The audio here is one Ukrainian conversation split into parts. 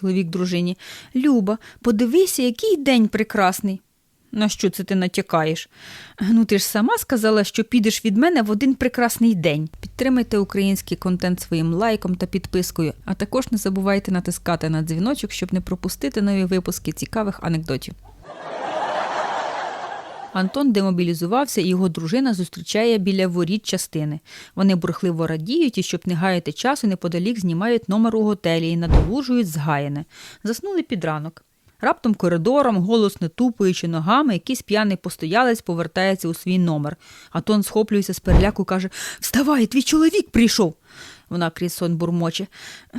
Чоловік дружині. Люба, подивися, який день прекрасний. На що це ти натякаєш? Ну, ти ж сама сказала, що підеш від мене в один прекрасний день. Підтримайте український контент своїм лайком та підпискою, а також не забувайте натискати на дзвіночок, щоб не пропустити нові випуски цікавих анекдотів. Антон демобілізувався, і його дружина зустрічає біля воріт частини. Вони бурхливо радіють і, щоб не гаяти часу, неподалік знімають номер у готелі і надолужують згаяне. Заснули під ранок. Раптом коридором, голосно тупаючи ногами, якийсь п'яний постоялець повертається у свій номер. Антон схоплюється з переляку, каже: Вставай, твій чоловік прийшов. Вона крізь сон бурмоче.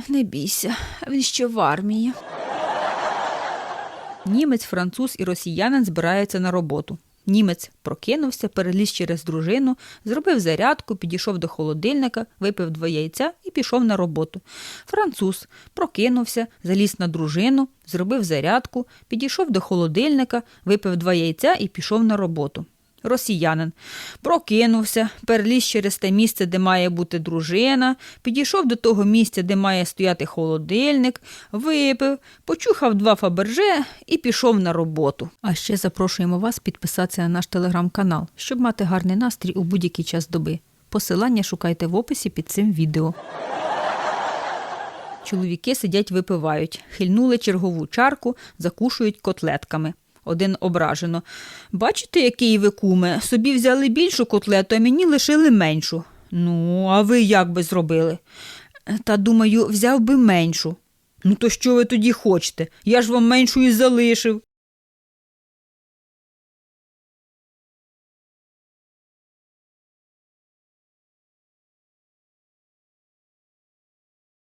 Не бійся, він ще в армії. Німець, француз і росіянин збираються на роботу. Німець прокинувся, переліз через дружину, зробив зарядку, підійшов до холодильника, випив два яйця і пішов на роботу. Француз прокинувся, заліз на дружину, зробив зарядку, підійшов до холодильника, випив два яйця і пішов на роботу. Росіянин прокинувся, переліз через те місце, де має бути дружина, підійшов до того місця, де має стояти холодильник, випив, почухав два фаберже і пішов на роботу. А ще запрошуємо вас підписатися на наш телеграм-канал, щоб мати гарний настрій у будь-який час доби. Посилання шукайте в описі під цим відео. Чоловіки сидять випивають, хильнули чергову чарку, закушують котлетками. Один ображено. Бачите, який ви куме? Собі взяли більшу котлету, а мені лишили меншу. Ну, а ви як би зробили? Та думаю, взяв би меншу. Ну, то що ви тоді хочете? Я ж вам меншу і залишив.